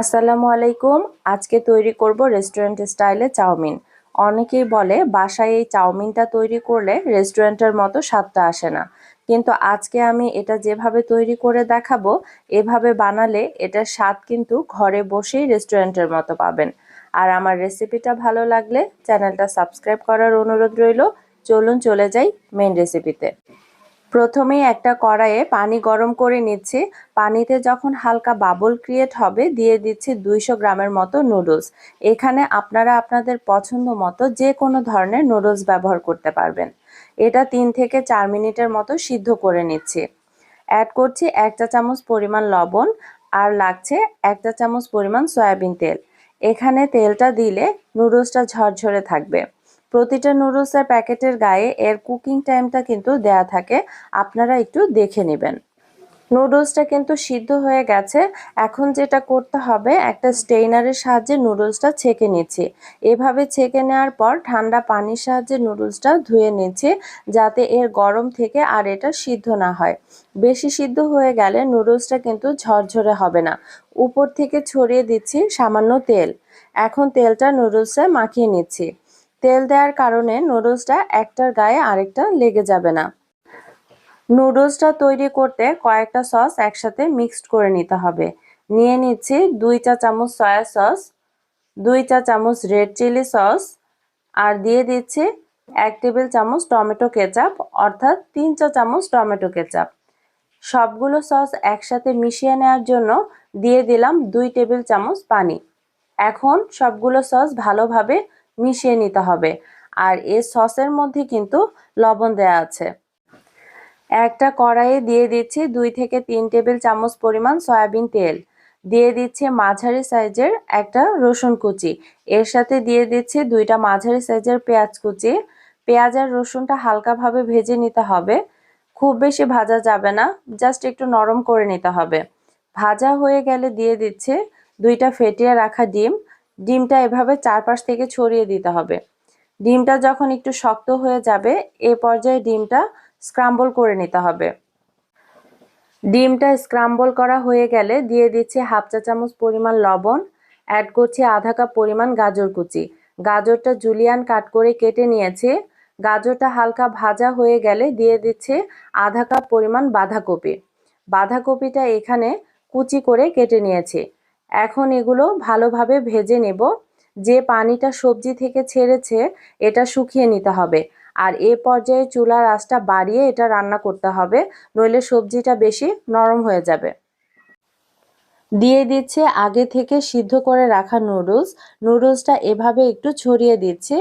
আসসালামু আলাইকুম। আজকে তৈরি করব রেস্টুরেন্ট স্টাইলে চাউমিন। অনেকেই বলে, বাসায় এই চাউমিনটা তৈরি করলে রেস্টুরেন্টের মতো স্বাদটা আসে না। কিন্তু আজকে আমি এটা যেভাবে তৈরি করে দেখাবো, এভাবে বানালে এটার স্বাদ কিন্তু ঘরে বসেই রেস্টুরেন্টের মতো পাবেন। আর আমার রেসিপিটা ভালো লাগলে চ্যানেলটা সাবস্ক্রাইব করার অনুরোধ রইল। চলুন চলে যাই মেন রেসিপিতে প্রথমেই একটা কড়াইয়ে পানি গরম করে নিচ্ছি। পানিতে যখন হালকা বাবল ক্রিয়েট হবে, দিয়ে দিচ্ছি দুইশো গ্রামের মতো নুডলস এখানে আপনারা আপনাদের পছন্দ মতো যে কোনো ধরনের নুডলস ব্যবহার করতে পারবেন। এটা তিন থেকে চার মিনিটের মতো সিদ্ধ করে নিচ্ছি। অ্যাড করছি এক চা চামচ পরিমাণ লবণ আর লাগছে এক চা চামচ পরিমাণ সয়াবিন তেল। এখানে তেলটা দিলে নুডলসটা ঝরঝরে থাকবে। প্রতিটা নুডলসের প্যাকেটের গায়ে এর কুকিং টাইমটা কিন্তু দেয়া থাকে। আপনারা একটু দেখে নেবেন। নুডলসটা কিন্তু সিদ্ধ হয়ে গেছে। এখন যেটা করতে হবে, একটা স্টেইনারের সাহায্যে নুডলসটা ছেঁকে নিচ্ছি। এভাবে ছেঁকে নেওয়ার পর ঠান্ডা পানির সাহায্যে নুডলসটা ধুয়ে নিচ্ছি যাতে এর গরম থেকে আর এটা সিদ্ধ না হয়। বেশি সিদ্ধ হয়ে গেলে নুডলসটা কিন্তু ঝরঝরে হবে না। উপর থেকে ছড়িয়ে দিচ্ছি সামান্য তেল। এখন তেলটা নুডলসে মাখিয়ে নিচ্ছি। তেল দেওয়ার কারণে নুডলসটা একটার গায়ে আরেকটা লেগে যাবে না। নুডলসটা তৈরি করতে কয়েকটা সস একসাথে মিক্সড করে নিতে হবে। নিয়ে নিচ্ছি দুই চা চামচ সয়া সস, দুই চা চামচ রেড চিলি সস আর দিয়ে দিচ্ছি এক টেবিল চামচ টমেটো কেচাপ, অর্থাৎ তিন চা চামচ টমেটো কেচাপ। সবগুলো সস একসাথে মিশিয়ে নেওয়ার জন্য দিয়ে দিলাম দুই টেবিল চামচ পানি। এখন সবগুলো সস ভালোভাবে মিশিয়ে নিতে হবে। আর এই সসের মধ্যে কিন্তু লবণ দেয়া আছে। একটা কড়াইয়ে দিয়ে দিচ্ছি দুই থেকে তিন টেবিল চামচ পরিমাণ সয়াবিন তেল। দিয়ে দিচ্ছি মাঝারি সাইজের একটা রসুন কুচি। এর সাথে দিয়ে দিচ্ছি দুইটা মাঝারি সাইজের পেঁয়াজ কুচি। পেঁয়াজ আর রসুনটা হালকাভাবে ভেজে নিতে হবে। খুব বেশি ভাজা যাবে না, জাস্ট একটু নরম করে নিতে হবে। ভাজা হয়ে গেলে দিয়ে দিচ্ছে দুইটা ফেটিয়ে রাখা ডিম। ডিমটা এভাবে চারপাশ থেকে ছড়িয়ে দিতে হবে। ডিমটা যখন একটু শক্ত হয়ে যাবে, এ পর্যায়ে ডিমটা স্ক্রাম্বল করে নিতে হবে। ডিমটা স্ক্রাম্বল করা হয়ে গেলে দিয়ে দিচ্ছি হাফ চা চামচ পরিমাণ লবণ অ্যাড করছি আধা কাপ পরিমাণ গাজর কুচি। গাজরটা জুলিয়ান কাট করে কেটে নিয়েছি। গাজরটা হালকা ভাজা হয়ে গেলে দিয়ে দিচ্ছে আধা কাপ পরিমাণ বাঁধাকপি। বাঁধাকপিটা এখানে কুচি করে কেটে নিয়েছি। এখন এগুলো ভালোভাবে ভেজে নেব। যে পানিটা সবজি থেকে ছেড়েছে, এটা শুকিয়ে নিতে হবে। আর এ পর্যায়ে চুলার আঁচটা বাড়িয়ে এটা রান্না করতে হবে, নইলে সবজিটা বেশি নরম হয়ে যাবে। দিয়ে দিচ্ছে আগে থেকে সিদ্ধ করে রাখা নুডলস। নুডলসটা এভাবে একটু ছড়িয়ে দিচ্ছি।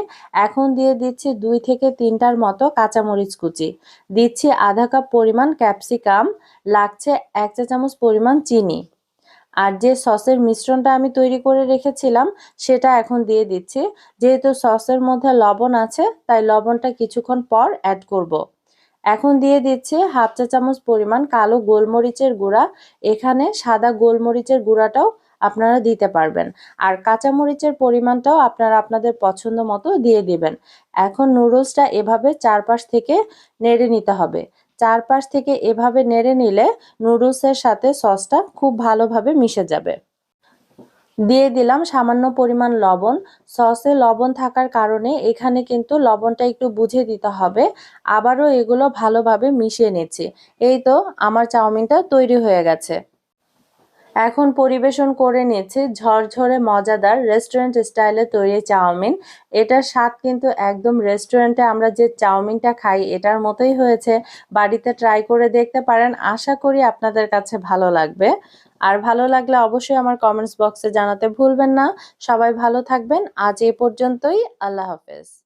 এখন দিয়ে দিচ্ছি দুই থেকে তিনটার মতো কাঁচামরিচ কুচি। দিচ্ছি আধা কাপ পরিমাণ ক্যাপসিকাম। লাগছে এক চা চামচ পরিমাণ চিনি। আর যে সসের মিশ্রণটা আমি তৈরি করে রেখেছিলাম, সেটা এখন দিয়ে দিচ্ছি। যেহেতু সসের মধ্যে লবণ আছে, তাই লবণটা কিছুক্ষণ পর অ্যাড করব। এখন দিয়ে দিচ্ছি হাফ চা চামচ পরিমাণ কালো গোলমরিচের গুঁড়া। এখানে সাদা গোলমরিচের গুঁড়াটাও আপনারা দিতে পারবেন। আর কাঁচামরিচের পরিমাণটাও আপনারা আপনাদের পছন্দ মতো দিয়ে দিবেন। এখন নুডলসটা এভাবে চারপাশ থেকে নেড়ে নিতে হবে। চারপাশ থেকে এভাবে নেড়ে নিলে নুডলসের সাথে সসটা খুব ভালোভাবে মিশে যাবে। দিয়ে দিলাম সামান্য পরিমাণ লবণ। সসে লবণ থাকার কারণে এখানে কিন্তু লবণটা একটু বুঝে দিতে হবে। আবারও এগুলো ভালোভাবে মিশিয়ে নিচ্ছি। এই তো আমার চাউমিনটা তৈরি হয়ে গেছে। এখন পরিবেশন করে নিচ্ছে ঝরঝরে মজাদার রেস্টুরেন্ট স্টাইলে তৈরি চাউমিন। এটার স্বাদ কিন্তু একদম রেস্টুরেন্টে আমরা যে চাউমিনটা খাই, এটার মতোই হয়েছে। বাড়িতে ট্রাই করে দেখতে পারেন। আশা করি আপনাদের কাছে ভালো লাগবে। আর ভালো লাগলে অবশ্যই আমার কমেন্টস বক্সে জানাতে ভুলবেন না। সবাই ভালো থাকবেন। আজ এ পর্যন্তই। আল্লাহ হাফেজ।